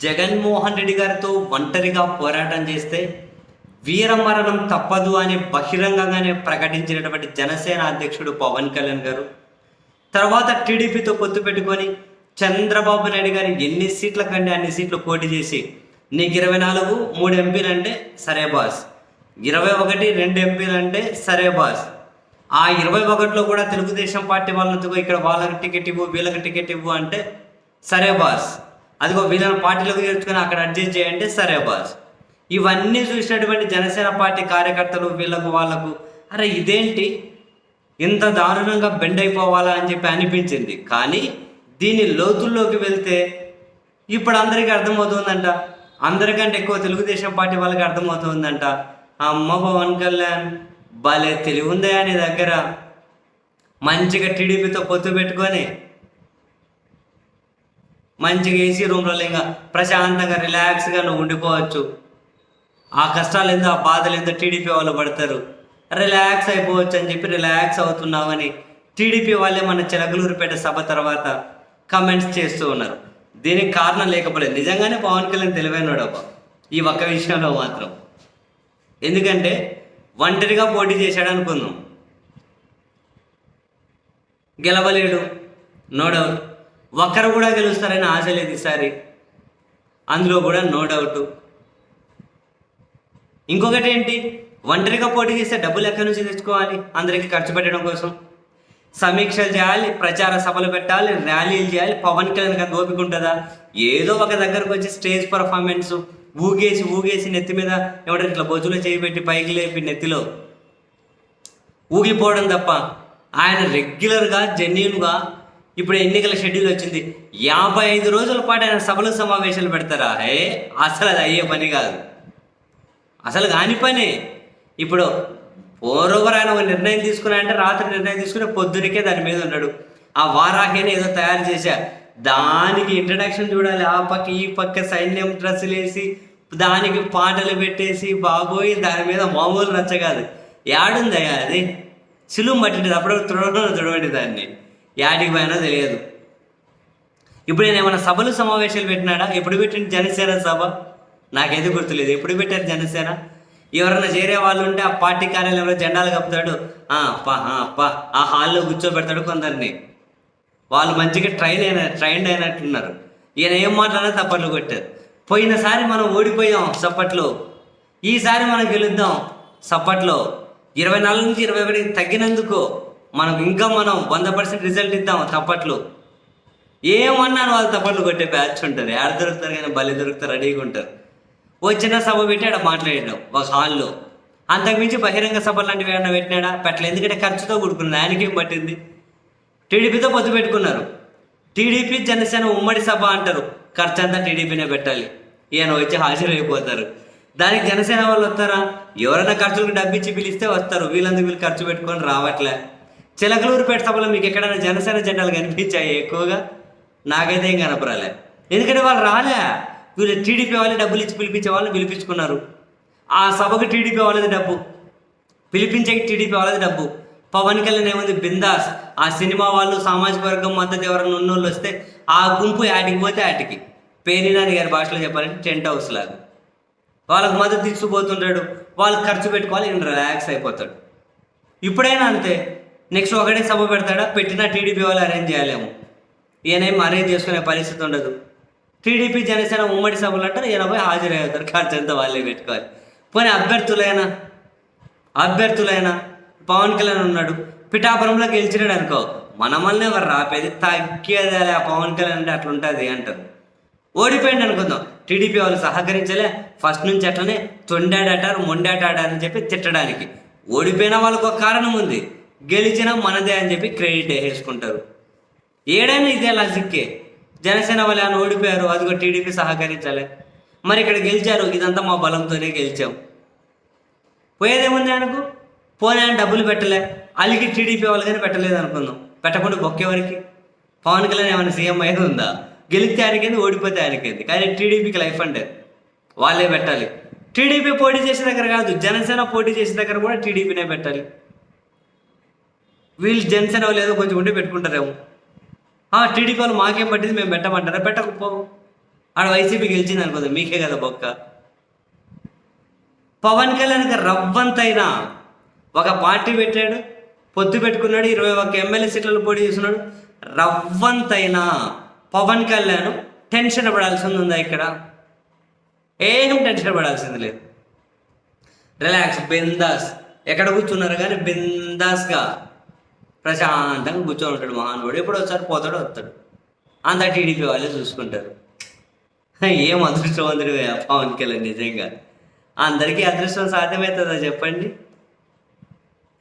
జగన్మోహన్ రెడ్డి గారితో ఒంటరిగా పోరాటం చేస్తే వీరమరణం తప్పదు అని బహిరంగంగానే ప్రకటించినటువంటి జనసేన అధ్యక్షుడు పవన్ కళ్యాణ్ గారు తర్వాత టీడీపీతో పొత్తు పెట్టుకొని చంద్రబాబు నాయుడు గారు ఎన్ని సీట్ల కంటే అన్ని సీట్లు పోటీ చేసి నీకు ఇరవై నాలుగు మూడు ఎంపీలు అంటే సరే బాస్. ఇరవై ఒకటి రెండు ఎంపీలు అంటే సరే బాస్. ఆ ఇరవై ఒకటిలో కూడా తెలుగుదేశం పార్టీ వాళ్ళతో ఇక్కడ వాళ్ళకి టికెట్ ఇవ్వు వీళ్ళకి టికెట్ ఇవ్వు అంటే సరే బాస్. అదిగో వీళ్ళని పార్టీలోకి చేర్చుకొని అక్కడ అడ్జస్ట్ చేయంటే సరే బాస్. ఇవన్నీ చూసినటువంటి జనసేన పార్టీ కార్యకర్తలు వీళ్ళకు వాళ్ళకు అరే ఇదేంటి? ఇంత దారుణంగా బెండ్ అయిపోవాలా అని చెప్పి అనిపించింది. కానీ దీని లోతుల్లోకి వెళ్తే ఇప్పుడు అందరికీ అర్థమవుతుందంట. అందరికంటే ఎక్కువ తెలుగుదేశం పార్టీ వాళ్ళకి అర్థమవుతుందంట. అమ్మ పవన్ కళ్యాణ్ భలే తెలివి ఉందా నీ దగ్గర. మంచిగా టీడీపీతో పొత్తు పెట్టుకొని మంచిగా ఏసీ రూమ్లో ఇంకా ప్రశాంతంగా రిలాక్స్గా నువ్వు ఉండిపోవచ్చు. ఆ కష్టాలు ఏందో ఆ బాధలు ఏందో టీడీపీ వాళ్ళు పడతారు. రిలాక్స్ అయిపోవచ్చు అని చెప్పి రిలాక్స్ అవుతున్నామని టీడీపీ వాళ్ళే మన చిలకలూరుపేట సభ తర్వాత కమెంట్స్ చేస్తూ ఉన్నారు. దీనికి కారణం లేకపోలేదు. నిజంగానే పవన్ కళ్యాణ్ తెలివైనడు అబ్బా. ఈ ఒక్క విషయంలో మాత్రం. ఎందుకంటే ఒంటరిగా పోటీ చేశాడు అనుకుందాం. గెలవలేడు. నో డౌట్ ఒక్కరు కూడా గెలుస్తారని ఆశ లేదు ఈసారి. అందులో కూడా నో డౌట్ ఇంకొకటి ఏంటి? ఒంటరిగా పోటీ చేస్తే డబ్బులు ఎక్కడి నుంచి తెచ్చుకోవాలి? అందరికీ ఖర్చు పెట్టడం కోసం. సమీక్షలు చేయాలి ప్రచార సభలు పెట్టాలి ర్యాలీలు చేయాలి పవన్ కళ్యాణ్ గారికి ఓపిక ఉంటుందా? ఏదో ఒక దగ్గరకు వచ్చి స్టేజ్ పర్ఫార్మెన్స్ ఊగేసి ఊగేసి నెత్తి మీద ఏమంటారు ఇట్లా బొజ్జులో చేయి పెట్టి పైకి లేపి నెత్తిలో ఊగిపోవడం తప్ప ఆయన రెగ్యులర్గా జెన్యున్గా ఇప్పుడు ఎన్నికల షెడ్యూల్ వచ్చింది? యాభై ఐదు రోజుల పాటు ఆయన సభలు సమావేశాలు పెడతారా? ఏ అసలు అది అయ్యే పని కాదు. అసలు కాని పని. ఇప్పుడు ఓరోవర్ ఆయన ఒక నిర్ణయం తీసుకున్నాయంటే రాత్రి నిర్ణయం తీసుకుని పొద్దునకే దాని మీద ఉన్నాడు. ఆ వారాహిని ఏదో తయారు చేశా. దానికి ఇంట్రడక్షన్ చూడాలి. ఆ పక్క ఈ పక్క సైన్యం డ్రెస్సులు వేసి దానికి పాటలు పెట్టేసి బాబోయ్ దాని మీద మామూలు నచ్చ కాదు. యాడుందయ్యా అది? సిలువు పట్టింది. అప్పుడు తుడవడం తుడవండి దాన్ని. యాడికి పోయినా తెలియదు. ఇప్పుడు నేను ఏమైనా సభలు సమావేశాలు పెట్టినాడా? ఎప్పుడు పెట్టింది జనసేన సభ? నాకైతే గుర్తులేదు. ఎప్పుడు పెట్టారు జనసేన? ఎవరైనా చేరే వాళ్ళు ఉంటే ఆ పార్టీ కార్యాలయంలో జెండాలు కప్పుతాడు. ఆ, పా ఆ, హాల్లో కూర్చోబెడతాడు కొందరిని. వాళ్ళు మంచిగా ట్రైన్ అయిన ట్రైన్డ్ అయినట్టున్నారు. ఈయన ఏం మాట్లాడినా తప్పట్లు కొట్టారు. పోయినసారి మనం ఓడిపోయాం సప్పట్లో. ఈసారి మనం గెలుద్దాం సప్పట్లో. ఇరవై నాలుగు నుంచి ఇరవై ఒకటికి తగ్గినందుకు మనకు ఇంకా మనం వంద పర్సెంట్ రిజల్ట్ ఇద్దాం తప్పట్లు. ఏమన్నాను వాళ్ళు తప్పట్లు కొట్టే బ్యాచ్ ఉంటారు ఎక్కడ దొరుకుతారు కానీ బలి దొరుకుతారు రెడీగా ఉంటారు. ఓ చిన్న సభ పెట్టి ఆడ మాట్లాడాడు ఒక హాల్లో. అంతకుమించి బహిరంగ సభ లాంటివి ఏమన్నా పెట్టినాడా? పెట్టలేదు ఎందుకంటే ఖర్చుతో కూడుకున్నది ఆయనకేం పట్టింది? టీడీపీతో పొత్తు పెట్టుకున్నారు. టీడీపీ జనసేన ఉమ్మడి సభ అంటారు. ఖర్చు అంతా టీడీపీనే పెట్టాలి. ఈయన వచ్చి హాజరైపోతారు. దానికి జనసేన వాళ్ళు వస్తారా? ఎవరైనా ఖర్చులకు డబ్బిచ్చి పిలిస్తే వస్తారు. వీళ్ళందుకు వీళ్ళు ఖర్చు పెట్టుకొని రావట్లే. చిలకలూరుపేట సభలో మీకు ఎక్కడైనా జనసేన జెండాలు కనిపించాయి ఎక్కువగా? నాకైతే ఏం కనపరాలే. ఎందుకంటే వాళ్ళు రాలే. వీళ్ళు టీడీపీ వాళ్ళే డబ్బులు ఇచ్చి పిలిపించే వాళ్ళని పిలిపించుకున్నారు. ఆ సభకు టీడీపీ వాళ్ళది డబ్బు. పిలిపించే టీడీపీ వాళ్ళది డబ్బు. పవన్ కళ్యాణ్ ఏముంది? బిందాస్. ఆ సినిమా వాళ్ళు సామాజిక వర్గం మద్దతు ఎవరైనా ఉన్నోళ్ళు వస్తే ఆ గుంపు యాటికి పోతే యాటికి. పేరినాని గారి భాషలో చెప్పాలంటే టెంట్ హౌస్ లాగా. వాళ్ళకి మద్దతు ఇచ్చిపోతుంటాడు వాళ్ళు ఖర్చు పెట్టుకోవాలి ఈయన రిలాక్స్ అయిపోతాడు. ఇప్పుడైనా అంతే. నెక్స్ట్ ఒకటే సభ పెడతాడా? పెట్టిన టీడీపీ వాళ్ళు అరేంజ్ చేయలేము. ఈయనేం అరేంజ్ చేసుకునే పరిస్థితి ఉండదు. టీడీపీ జనసేన ఉమ్మడి సభలు అంటారు ఈయన పోయి హాజరవుతారు ఖర్చు అంతా వాళ్ళే పెట్టుకోవాలి. పోనీ అభ్యర్థులైనా? అభ్యర్థులైనా? పవన్ కళ్యాణ్ ఉన్నాడు పిఠాపురంలో గెలిచినాడు అనుకో మనమల్ని ఎవరు రాపేది? తగ్గేది ఆ పవన్ కళ్యాణ్ అంటే అట్లా ఉంటుంది అంటారు. ఓడిపోయింది అనుకుందాం. టీడీపీ వాళ్ళు సహకరించలే ఫస్ట్ నుంచి అట్లనే తొండాడాటారు మొండాటాడారని అని చెప్పి తిట్టడానికి. ఓడిపోయిన వాళ్ళకు ఒక కారణం ఉంది. గెలిచినా మనదే అని చెప్పి క్రెడిట్ వేసుకుంటారు ఏడైనా ఇదే లాజిక్కే జనసేన వాళ్ళు ఆయన ఓడిపోయారు అదిగో టీడీపీ సహకరించాలి. మరి ఇక్కడ గెలిచారు ఇదంతా మా బలంతోనే గెలిచాం. పోయేదేముంది ఆయనకు? పోనీ ఆయన డబ్బులు పెట్టలే. అలిగి టీడీపీ వాళ్ళు కానీ పెట్టలేదు అనుకుందాం. పెట్టకుండా బొక్కేవారికి పవన్ కళ్యాణ్ ఏమైనా సీఎం అయితే ఉందా? గెలిస్తే ఆయనకేంది ఓడిపోతే ఆయనకేంది? కానీ టీడీపీకి లైఫ్ అంటే వాళ్ళే పెట్టాలి. టీడీపీ పోటీ చేసే దగ్గర కాదు జనసేన పోటీ చేసే దగ్గర కూడా టీడీపీనే పెట్టాలి. వీళ్ళు జనసేన వాళ్ళు ఏదో కొంచెం ఉండి పెట్టుకుంటారేమో. టీడీపీ వాళ్ళు మాకేం పట్టింది మేము పెట్టమంటారా? పెట్టకపోవు ఆడ వైసీపీ గెలిచింది అనుకోదు మీకే కదా బొక్క. పవన్ కళ్యాణ్కి రవ్వంతైనా ఒక పార్టీ పెట్టాడు పొత్తు పెట్టుకున్నాడు ఇరవై ఒక ఎమ్మెల్యే సీట్లలో పోటీ చేస్తున్నాడు. రవ్వంతైనా పవన్ కళ్యాణ్ టెన్షన్ పడాల్సింది ఉందా ఇక్కడ? ఏం టెన్షన్ పడాల్సింది లేదు. రిలాక్స్ బిందాస్. ఎక్కడ కూర్చున్నారు కానీ బిందాస్గా. ప్రశాంతంగా కూర్చొని ఉంటాడు మహానుభావుడు. ఎప్పుడు ఒకసారి పోతాడు వస్తాడు. అంతా టీడీపీ వాళ్ళే చూసుకుంటారు. ఏం అదృష్టవంతుడు పవన్ కళ్యాణ్ నిజంగా? అందరికీ అదృష్టం సాధ్యమవుతుందా చెప్పండి?